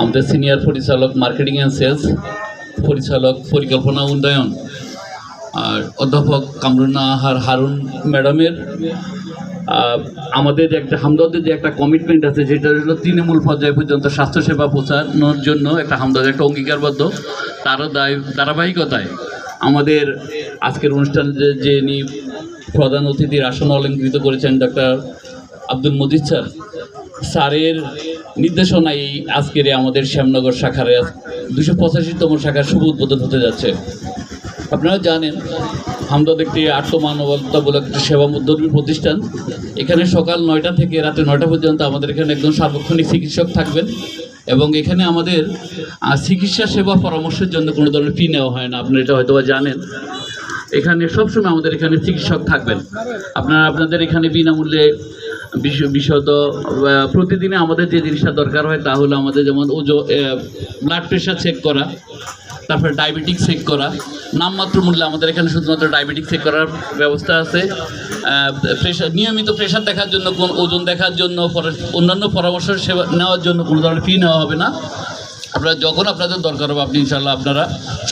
আমাদের সিনিয়র পরিচালক marketing and sales পরিচালক, পরিকল্পনা উন্নয়ন। আর অধ্যাপক কামরুন্নাহার হারুন ম্যাডামের আমাদের একটা হামদর্দের যে একটা কমিটমেন্ট আছে, যেটা হলো তৃণমূল পর্যায় পর্যন্ত স্বাস্থ্যসেবা পৌঁছানোর জন্য একটা হামদর্দ একটা অঙ্গীকারবদ্ধ তারও দায় ধারাবাহিকতায় আমাদের আজকের অনুষ্ঠানে যে প্রধান অতিথির আসন অলঙ্কৃত করেছেন ডক্টর আব্দুল মজিদ স্যার স্যারের নির্দেশনায় আজকের আমাদের শ্যামনগর শাখার দুশো পঁচাশিতম শাখার শুভ উদ্বোধন হতে যাচ্ছে। আপনারা জানেন হামদদ একটি আত্মমানবতামূলক একটি সেবাধর্মী প্রতিষ্ঠান। এখানে সকাল নয়টা থেকে রাতে নয়টা পর্যন্ত আমাদের এখানে একজন সার্বক্ষণিক চিকিৎসক থাকবেন এবং এখানে আমাদের চিকিৎসা সেবা পরামর্শের জন্য কোনো ধরনের ফি নেওয়া হয় না। আপনারা এটা হয়তো জানেন। এখানে সবসময় আমাদের এখানে চিকিৎসক থাকবেন। আপনারা আপনাদের এখানে বিনামূল্যে আহ, প্রতিদিনে আমাদের যে জিনিসটা দরকার হয় তা হলো আমাদের যেমন ওজো ব্লাড প্রেশার চেক করা তারপরে ডায়াবেটিক চেক করা নামমাত্র মূল্যে আমাদের এখানে শুধুমাত্র ডায়াবেটিক চেক করার ব্যবস্থা আছে। প্রেশার নিয়মিত প্রেশার দেখার জন্য কোন ওজন দেখার জন্য অন্যান্য পরামর্শ সেবা নেওয়ার জন্য কোনো ধরনের ফি নেওয়া হবে না। আপনারা যখন আপনাদের দরকার হবে আপনি ইনশাল্লাহ আপনারা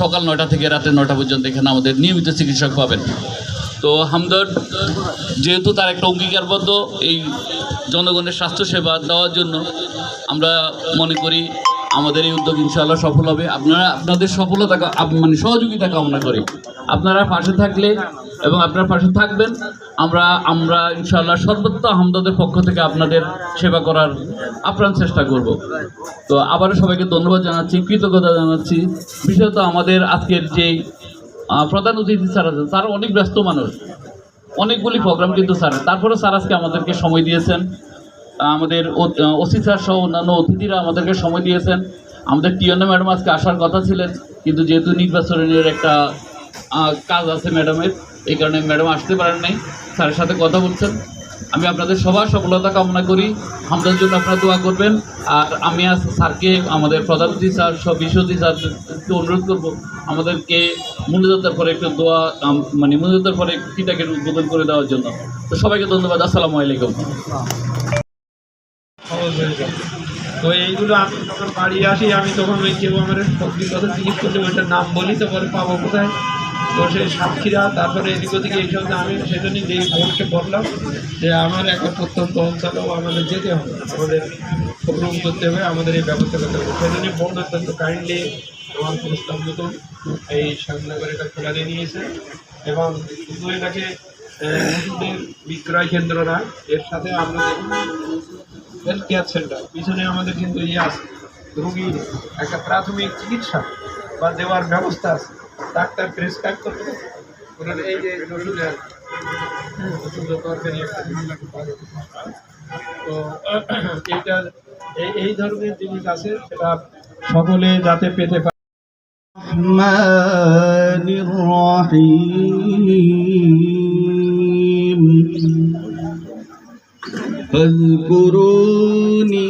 সকাল নয়টা থেকে রাতে নয়টা পর্যন্ত এখানে আমাদের নিয়মিত চিকিৎসক পাবেন। তো হামদর্দ যেহেতু তার একটা অঙ্গীকারবদ্ধ এই জনগণের স্বাস্থ্যসেবা দেওয়ার জন্য, আমরা মনে করি আমাদের এই উদ্যোগ ইনশাআল্লাহ সফল হবে। আপনারা, আপনাদের সফলতা মানে সহযোগিতা কামনা করি। আপনারা পাশে থাকলে এবং আপনারা পাশে থাকবেন, আমরা আমরা ইনশাআল্লাহ সর্বত্র হামদদের পক্ষ থেকে আপনাদের সেবা করার আপ্রাণ চেষ্টা করব। তো আবারও সবাইকে ধন্যবাদ জানাচ্ছি, কৃতজ্ঞতা জানাচ্ছি। বিশেষত আমাদের আজকের যেই প্রধান অতিথি স্যার আছেন। স্যার অনেক ব্যস্ত মানুষ। অনেকগুলি প্রোগ্রাম কিন্তু স্যার। তারপরে স্যার আজকে আমাদেরকে সময় দিয়েছেন। আমাদের ওসি স্যার সহ অন্যান্য অতিথিরা আমাদেরকে সময় দিয়েছেন। আমাদের টিয়না ম্যাডাম আজকে আসার কথা ছিলেন। কিন্তু যেহেতু নির্বাচনের একটা কাজ আছে ম্যাডামের, এই কারণে ম্যাডাম আসতে পারেন নাই। স্যারের সাথে কথা বলছেন। আমি আপনাদের সবার সফলতা কামনা করি। আমাদের জন্য আপনারা দোয়া করবেন। আর আমি আজ স্যারকে, আমাদের প্রধানমন্ত্রী স্যার সব বিশ্বজি স্যারকে অনুরোধ করব, আমাদেরকে মনোযোগতার পরে একটু দোয়া মানে মনোযোগতার পরে কিতাকে উদ্বোধন করে দেওয়ার জন্য। তো সবাইকে ধন্যবাদ। আসসালামু আলাইকুম। তো এইগুলো আমি যখন বাড়ি আসি, আমি তখন ওই কেউ আমার সবজির কথা জিজ্ঞেস করলে ওইটার নাম বলি তারপরে পাবো কোথায়? তো সেই সাক্ষীরা, তারপরে এদিক ওদিকে এইসব যে আমি সেজন্যই যে বোনকে বললাম যে আমার একটা প্রত্যন্ত অঞ্চলেও আমাদের যেতে হবে, আমাদের প্রোগ্রাম করতে হবে, আমাদের এই ব্যবস্থা করতে হবে। সেজন্যই বোন অত্যন্ত কাইন্ডলি আমার প্রস্তাব মতন এই শ্যামনগর এটা খোলা দিয়ে নিয়েছে। এবং শুধু এটাকে বিক্রয় কেন্দ্র না এর সাথে আমরা হেলথ কেয়ার সেন্টার পিছনে আমাদের কিন্তু ইয়ে আছে, রুগীর একটা প্রাথমিক চিকিৎসা বা দেওয়ার ব্যবস্থা আছে। ডাক্তার প্রেসক্রাইব করতে পারে। ওনার এই যে ওষুধের হুম, ওষুধের তরকারি একটা তো এইটা এই এই ধরনের জিনিস আছে সেটা সকলে যাতে পেতে পারে الرحمن الرحيم فاذكروني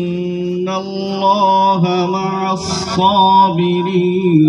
الله مع الصابرين